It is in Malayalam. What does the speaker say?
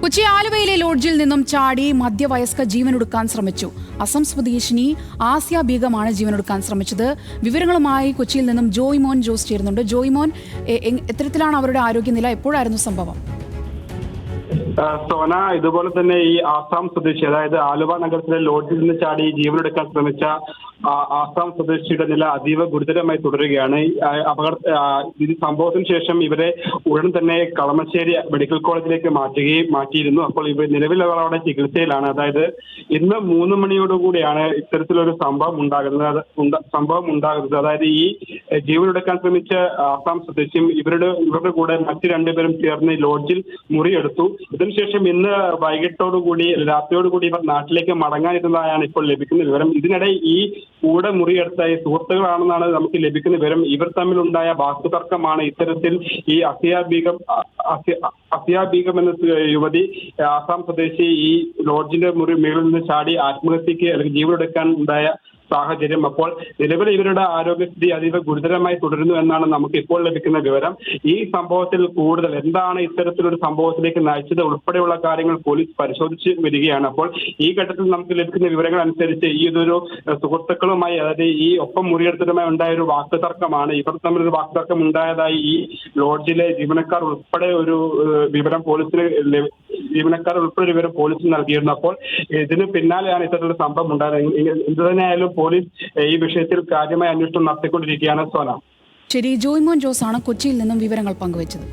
കൊച്ചി ആലുവയിലെ ലോഡ്ജിൽ നിന്നും ചാടി മധ്യവയസ്ക ജീവനൊടുക്കാൻ ശ്രമിച്ചു. അസം സ്വദേശിനി ആസിയ ബീഗമാണ് ജീവനൊടുക്കാൻ ശ്രമിച്ചത്. വിവരങ്ങളുമായി കൊച്ചിയിൽ നിന്നും ജോയ്മോൻ ജോസ് ചേരുന്നുണ്ട്. ജോയ്മോൻ എത്തരത്തിലാണ് അവരുടെ ആരോഗ്യനില? എപ്പോഴായിരുന്നു സംഭവം? സോന ഇതുപോലെ തന്നെ ഈ ആസാം സ്വദേശി അതായത് ആലുവ നഗരത്തിലെ ലോഡ്ജിൽ നിന്ന് ചാടി ജീവനെടുക്കാൻ ശ്രമിച്ച ആസാം സ്വദേശിയുടെ നില അതീവ ഗുരുതരമായി തുടരുകയാണ്. അപകട ഇത് സംഭവത്തിന് ശേഷം ഇവരെ ഉടൻ തന്നെ കളമശ്ശേരി മെഡിക്കൽ കോളേജിലേക്ക് മാറ്റുകയും മാറ്റിയിരുന്നു. അപ്പോൾ ഇവർ നിലവിൽ അവർ ചികിത്സയിലാണ്. അതായത് ഇന്ന് മൂന്ന് മണിയോടുകൂടിയാണ് ഇത്തരത്തിലൊരു സംഭവം ഉണ്ടാകുന്നത് സംഭവം ഉണ്ടാകുന്നത്. അതായത് ഈ ജീവനെടുക്കാൻ ശ്രമിച്ച ആസാം സ്വദേശിയും ഇവരുടെ ഇവരുടെ കൂടെ മറ്റു രണ്ടുപേരും ചേർന്ന് ലോഡ്ജിൽ മുറിയെടുത്തു. ഇതിനുശേഷം ഇന്ന് വൈകിട്ടോടുകൂടി രാത്രിയോടുകൂടി ഇവർ നാട്ടിലേക്ക് മടങ്ങാനിരുന്നതായാണ് ഇപ്പോൾ ലഭിക്കുന്ന വിവരം. ഇതിനിടെ ഈ കൂടെ മുറിയെടുത്ത ഈ സുഹൃത്തുക്കളാണെന്നാണ് നമുക്ക് ലഭിക്കുന്ന വിവരം. ഇവർ തമ്മിലുണ്ടായ വാക്കുതർക്കമാണ് ഇത്തരത്തിൽ ഈ അസിയ ബീഗം ബീഗം എന്ന യുവതി ആസാം സ്വദേശി ഈ ലോഡ്ജിന്റെ മുറി മേളിൽ നിന്ന് ചാടി ആത്മഹത്യക്ക് അല്ലെങ്കിൽ ജീവനെടുക്കാൻ ഉണ്ടായ സാഹചര്യം. അപ്പോൾ നിലവിൽ ഇവരുടെ ആരോഗ്യസ്ഥിതി അതീവ ഗുരുതരമായി തുടരുന്നു എന്നാണ് നമുക്ക് ഇപ്പോൾ ലഭിക്കുന്ന വിവരം. ഈ സംഭവത്തിൽ കൂടുതൽ എന്താണ് ഇത്തരത്തിലൊരു സംഭവത്തിലേക്ക് നയിച്ചത് ഉൾപ്പെടെയുള്ള കാര്യങ്ങൾ പോലീസ് പരിശോധിച്ച് വരികയാണ്. അപ്പോൾ ഈ ഘട്ടത്തിൽ നമുക്ക് ലഭിക്കുന്ന വിവരങ്ങൾ അനുസരിച്ച് ഈ ഇതൊരു സുഹൃത്തുക്കളുമായി അതായത് ഈ ഒപ്പം മുറിയെടുത്തതുമായി ഉണ്ടായ ഒരു വാക്കുതർക്കമാണ്. ഇവർ തമ്മിൽ ഒരു വാക്കുതർക്കം ഉണ്ടായതായി ഈ ലോഡ്ജിലെ ജീവനക്കാർ ഉൾപ്പെടെ ഒരു വിവരം പോലീസിന് ജീവനക്കാർ ഉൾപ്പെടെ വിവരം പോലീസിന് നൽകിയിരുന്നു അപ്പോൾ ഇതിന് പിന്നാലെയാണ് ഇത്തരത്തിലുള്ള സംഭവം ഉണ്ടായത്. എന്ത് തന്നെയായാലും പോലീസ് ഈ വിഷയത്തിൽ കാര്യമായ അന്വേഷണം നടത്തിക്കൊണ്ടിരിക്കുകയാണ് സോന. ശരി ജോയ്മോൻ ജോസ് ആണ് കൊച്ചിയിൽ നിന്നും വിവരങ്ങൾ പങ്കുവച്ചത്.